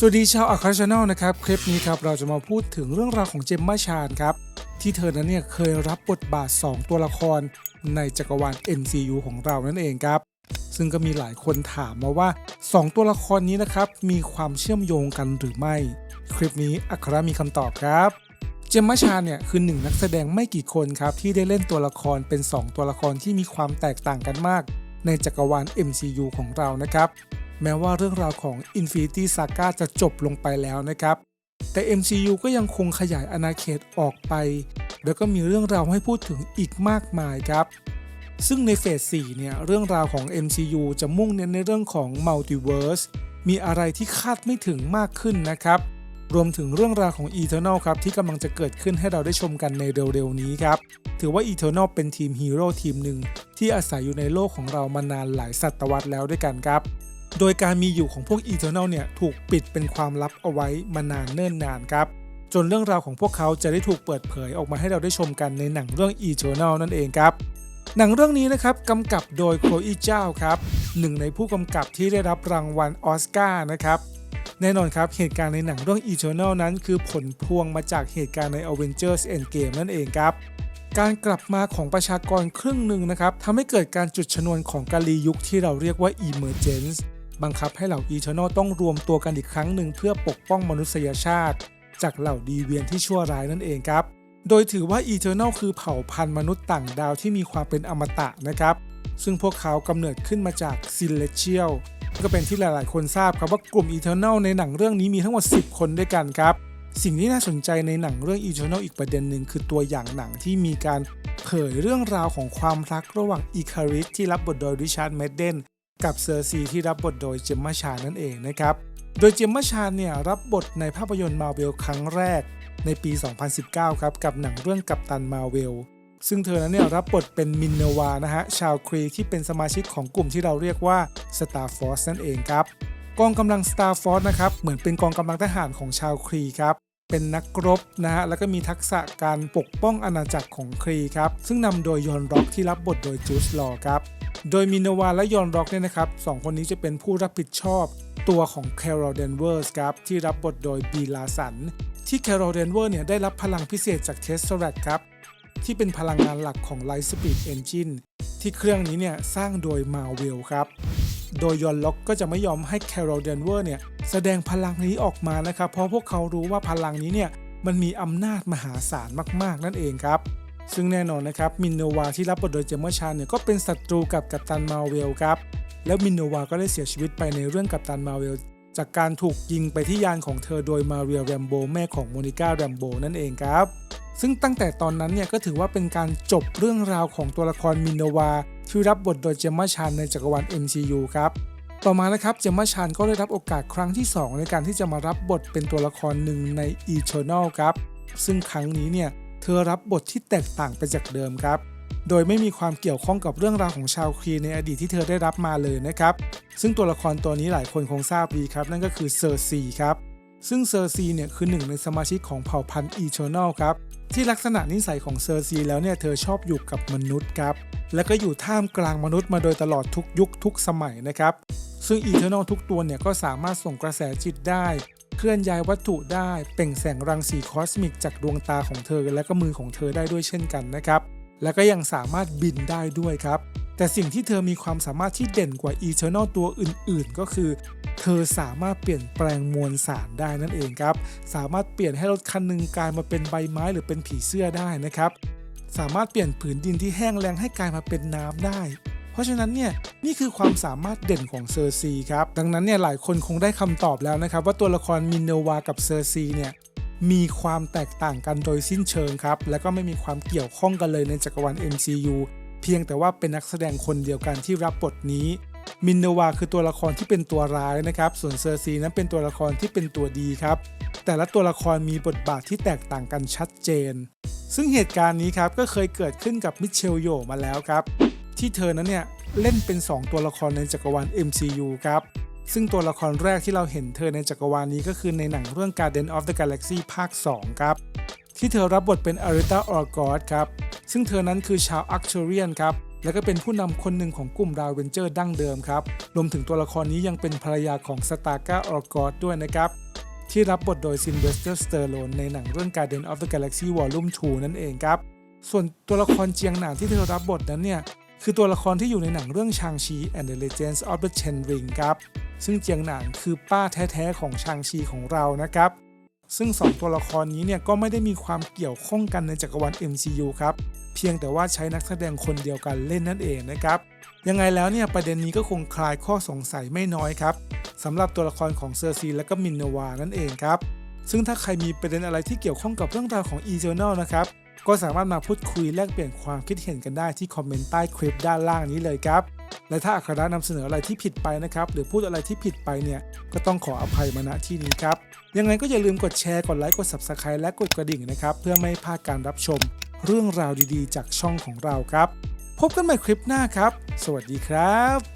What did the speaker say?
สวัสดีชาวอัครชแนลนะครับ คลิปนี้ครับเราจะมาพูดถึงเรื่องราวของเจมมาชานครับ ที่เธอนั้นเนี่ยเคยรับบทบาท 2 ตัวละครในจักรวาล MCU ของเรานั่นเองครับ ซึ่งก็มีหลายคนถามมาว่า 2 ตัวละครนี้นะครับ มีความเชื่อมโยงกันหรือไม่ คลิปนี้อัครมีคำตอบครับ เจมมาชาเนี่ยคือหนึ่งนักแสดงไม่กี่คนครับที่ได้เล่นตัวละครเป็น 2 ตัวละครที่มีความแตกต่างกันมากในจักรวาล MCU ของเรานะครับ แม้ว่าเรื่องราวของ Infinity Saga จะจบลงไปแล้วนะครับ แต่ MCU ก็ยังคงขยายอาณาเขตออกไป แล้วก็มีเรื่องราวให้พูดถึงอีกมากมายครับ ซึ่งในเฟส 4 เนี่ย เรื่องราวของ MCU จะมุ่งเน้นในเรื่องของ Multiverse มีอะไรที่คาดไม่ถึงมากขึ้นนะครับ รวมถึงเรื่องราวของ Eternal ครับ ที่กำลังจะเกิดขึ้นให้เราได้ชมกันในเร็วๆนี้ครับ ถือว่า Eternal เป็นทีมฮีโร่ทีมหนึ่งที่อาศัยอยู่ในโลกของเรามานานหลายศตวรรษแล้วด้วยกันครับ โดยการมีอยู่ของพวก Eternal เนี่ยถูกปิดเป็นความลับเอาไว้มานานเนิ่นนานครับจนเรื่องราวของพวกเขาจะได้ถูกเปิดเผยออกมาให้เราได้ชมกันในหนังเรื่อง Eternal นั่นเองครับ หนังเรื่องนี้นะครับกำกับโดยโคลอีเจ้าครับหนึ่งในผู้กำกับที่ได้รับรางวัลออสการ์นะครับแน่นอนครับเหตุการณ์ในหนังเรื่อง Eternal นั้น คือผลพวงมาจากเหตุการณ์ใน Avengers Endgame นั่นเองครับการกลับมาของประชากรครึ่งหนึ่งนะครับทำให้เกิดการจุดชนวนของกาลียุคที่เราเรียกว่า Emergence บังคับให้เหล่า Eternal ต้องรวมตัวกันอีกครั้งหนึ่งเพื่อปกป้องมนุษยชาติ จากเหล่าดีเวียนที่ชั่วร้ายนั่นเองครับ โดยถือว่า Eternal คือเผ่าพันธุ์มนุษย์ต่างดาวที่มีความเป็นอมตะนะครับ ซึ่งพวกเขากำเนิดขึ้นมาจาก Celestial ก็เป็นที่หลาย ๆ คนทราบครับว่ากลุ่ม Eternal ในหนังเรื่องนี้มีทั้งหมด 10 คนด้วยกันครับสิ่งที่น่าสนใจในหนังเรื่อง Eternal อีกประเด็นหนึ่งคือตัวอย่างหนังที่มีการเผยเรื่องราวของความรักระหว่างอีคาริสที่รับบทโดยริชาร์ดเมดเดน กับเซอร์ซีที่รับบทโดยเจมมาชานั่นเองนะครับ โดยเจมมาชาเนี่ยรับบทในภาพยนตร์มาเวลครั้งแรกในปี 2019 ครับ กับหนังเรื่องกัปตันมาเวล ซึ่งเธอนั้นเนี่ยรับบทเป็นมินเนวานะฮะ ชาวครีที่เป็นสมาชิกของกลุ่มที่เราเรียกว่า Star Force นั่นเองครับ กองกำลัง Star Force นะครับ เหมือนเป็นกองกำลังทหารของชาวครีครับเป็นนักรบนะฮะ แล้วก็มีทักษะการปกป้องอาณาจักรของครีครับ ซึ่งนำโดยยอนร็อกที่รับบทโดยจูสลอครับ โดยมินวาและยอนร็อกเนี่ยนะครับสองคนนี้จะเป็นผู้รับผิดชอบตัวของแคโรเดนเวอร์สครับที่รับบทโดยบีลาสัน ที่แคโรเดนเวอร์เนี่ยได้รับพลังพิเศษจากเทสเ r ร t ครับที่เป็นพลังงานหลักของ Light Speed Engine ที่เครื่องนี้เนี่ยสร้างโดยมาเวลครับ โดยยอนล็อกก็จะไม่ยอมให้แคโรเดนเวอร์เนี่ยแสดงพลังนี้ออกมานะครับ เพราะพวกเขารู้ว่าพลังนี้เนี่ยมันมีอำนาจมหาศาลมากๆนั่นเองครับ ซึ่งแน่นอนนะครับมินโนวาที่รับบทโดยเจมเมอร์ชานเนี่ยก็เป็นศัตรูกับกัปตันมาเวลครับแล้วมินโนวาก็ได้เสียชีวิตไปในเรื่องกัปตันมาเวลจากการถูกยิงไปที่ยานของเธอโดยมาเรียแรมโบแม่ของโมนิก้าแรมโบนั่นเองครับ ซึ่งตั้งแต่ตอนนั้นเนี่ยก็ถือว่าเป็นการจบเรื่องราวของตัวละครมินโนวาที่รับบทโดยเจมมาชานในจักรวาล MCU ครับ ต่อมานะครับเจมมาชานก็ได้รับโอกาสครั้งที่ 2 ในการที่จะมารับบทเป็นตัวละครหนึ่งใน Eternal ครับ ซึ่งครั้งนี้เนี่ย เธอรับบทที่แตกต่างไปจากเดิมครับ โดยไม่มีความเกี่ยวข้องกับเรื่องราวของชาวครีในอดีตที่เธอได้รับมาเลยนะครับ ซึ่งตัวละครตัวนี้หลายคนคงทราบดีครับ นั่นก็คือเซอร์ซีครับ ซึ่งเซอร์ซีเนี่ยคือหนึ่งในสมาชิกของเผ่าพันธุ์ Eternal ครับที่ลักษณะนิสัยของเซอร์ซีแล้วเนี่ยเธอชอบอยู่กับมนุษย์ครับ และก็อยู่ท่ามกลางมนุษย์มาโดยตลอดทุกยุคทุกสมัยนะครับ ซึ่ง Eternal ทุกตัวเนี่ยก็สามารถส่งกระแสจิตได้ เคลื่อนย้ายวัตถุได้ เปล่งแสงรังสีคอสมิกจากดวงตาของเธอและก็มือของเธอได้ด้วยเช่นกันนะครับ และก็ยังสามารถบินได้ด้วยครับ แต่สิ่งที่เธอมีความสามารถที่เด่นกว่า Eternal ตัวอื่น ๆ ก็คือ เธอสามารถเปลี่ยนแปลงมวลสารได้นั่นเองครับ สามารถเปลี่ยนให้รถคันหนึ่งกลายมาเป็นใบไม้หรือเป็นผีเสื้อได้นะครับ สามารถเปลี่ยนผืนดินที่แห้งแล้งให้กลายมาเป็นน้ำได้ เพราะฉะนั้นเนี่ยนี่คือความสามารถเด่นของเซอร์ซีครับ ดังนั้นเนี่ยหลายคนคงได้คำตอบแล้วนะครับ ว่าตัวละครมินเนวากับเซอร์ซีเนี่ยมีความแตกต่างกันโดยสิ้นเชิงครับ และก็ไม่มีความเกี่ยวข้องกันเลยในจักรวาล MCU เพียงแต่ว่าเป็นนักแสดงคนเดียวกันที่รับบทนี้มินเนวาคือตัวละครที่เป็นตัวร้ายนะครับ ส่วนเซอร์ซีนั้นเป็นตัวละครที่เป็นตัวดีครับ แต่ละตัวละครมีบทบาทที่แตกต่างกันชัดเจน ซึ่งเหตุการณ์นี้ครับก็เคยเกิดขึ้นกับมิเชลโยมาแล้วครับ ที่เธอนั้นเนี่ยเล่นเป็น 2 ตัวละครในจักรวาล MCU ครับ ซึ่งตัวละครแรกที่เราเห็นเธอในจักรวาลนี้ก็คือในหนังเรื่อง Guardian of the Galaxy ภาค 2 ครับ ที่เธอรับบทเป็นอาริตาออร์กอสครับ ซึ่งเธอนั้นคือชาวอักเชเรียนครับ และก็เป็นผู้นำคนหนึ่งของกลุ่มดาวเวนเจอร์ดั้งเดิมครับ รวมถึงตัวละครนี้ยังเป็นภรรยาของสตาร์กาออร์กอสด้วยนะครับ ที่รับบทโดยซินเวสเตอร์สเตอร์โลนในหนังเรื่อง Guardian of the Galaxy Volume 2 นั่นเองครับ ส่วนตัวละครเจียงหนานที่เธอรับบทนั้นเนี่ย คือตัวละครที่อยู่ในหนังเรื่องชางชี and the Legends of the Ten Ring ครับ ซึ่งเจียงหนานคือป้าแท้ๆของชางชีของเรานะครับ ซึ่งสองตัวละครนี้เนี่ยก็ไม่ได้มีความเกี่ยวข้องกันในจักรวาล MCU ครับ เพียงแต่ว่าใช้นักแสดงคนเดียวกันเล่นนั่นเองนะครับยังไงแล้วเนี่ยประเด็นนี้ก็คงคลายข้อสงสัยไม่น้อยครับสำหรับตัวละครของเซอร์ซีและก็มินนวานั่นเองครับซึ่งถ้าใครมีประเด็นอะไรที่เกี่ยวข้องกับเรื่องราวของ e j o u r n a l นะครับ ก็สามารถมาพูดคุยแลกเปลี่ยนความคิดเห็นกันได้ที่คอมเมนต์ใต้คลิปด้านล่างนี้เลยครับ และถ้าอัครนำเสนออะไรที่ผิดไปนะครับ หรือพูดอะไรที่ผิดไปเนี่ย ก็ต้องขออภัยมาณที่นี้ครับ ยังไงก็อย่าลืมกดแชร์ กดไลค์ กด Subscribe และกดกระดิ่งนะครับ เพื่อไม่พลาดการรับชม เรื่องราวดีๆ จากช่องของเราครับ พบกันใหม่คลิปหน้าครับ สวัสดีครับ